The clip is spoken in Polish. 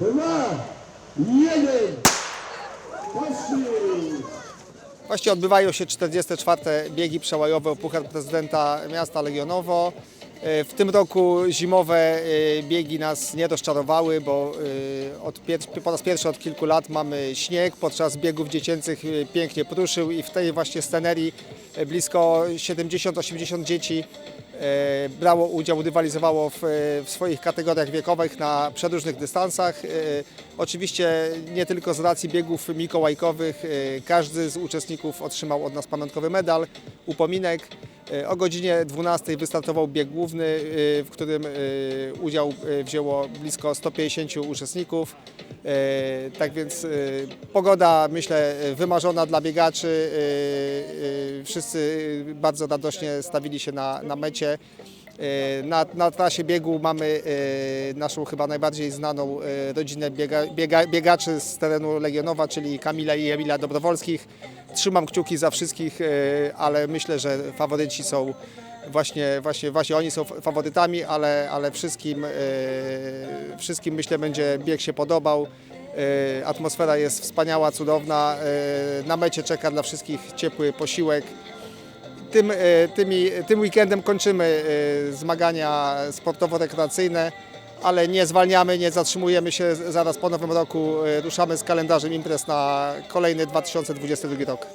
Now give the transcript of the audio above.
dwa, jeden. Właściwie odbywają się 44. biegi przełajowe Puchar Prezydenta Miasta Legionowo. E, W tym roku zimowe e, biegi nas nie rozczarowały, bo e, od po raz pierwszy od kilku lat mamy śnieg. Podczas biegów dziecięcych pięknie pruszył i w tej właśnie scenerii blisko 70-80 dzieci brało udział, rywalizowało w, w swoich kategoriach wiekowych na przeróżnych dystansach. E, Oczywiście nie tylko z racji biegów mikołajkowych, e, każdy z uczestników otrzymał od nas pamiątkowy medal, upominek. E, O godzinie 12 wystartował bieg główny, e, w którym e, udział e, wzięło blisko 150 uczestników. E, Tak więc e, pogoda, myślę, e, wymarzona dla biegaczy. Wszyscy bardzo radośnie stawili się na, na mecie. E, Na, na trasie biegu mamy e, naszą chyba najbardziej znaną e, rodzinę biega, biega, biegaczy z terenu Legionowa, czyli Kamila i Emila Dobrowolskich. Trzymam kciuki za wszystkich, ale myślę, że faworyci są właśnie, właśnie, właśnie oni są faworytami, ale, ale wszystkim, wszystkim myślę będzie bieg się podobał. E, Atmosfera jest wspaniała, cudowna. E, Na mecie czeka dla wszystkich ciepły posiłek tym, e, tymi, tym weekendem kończymy zmagania sportowo-rekreacyjne, ale nie zwalniamy, nie zatrzymujemy się. Zaraz po nowym roku ruszamy z kalendarzem imprez na kolejny 2022 rok.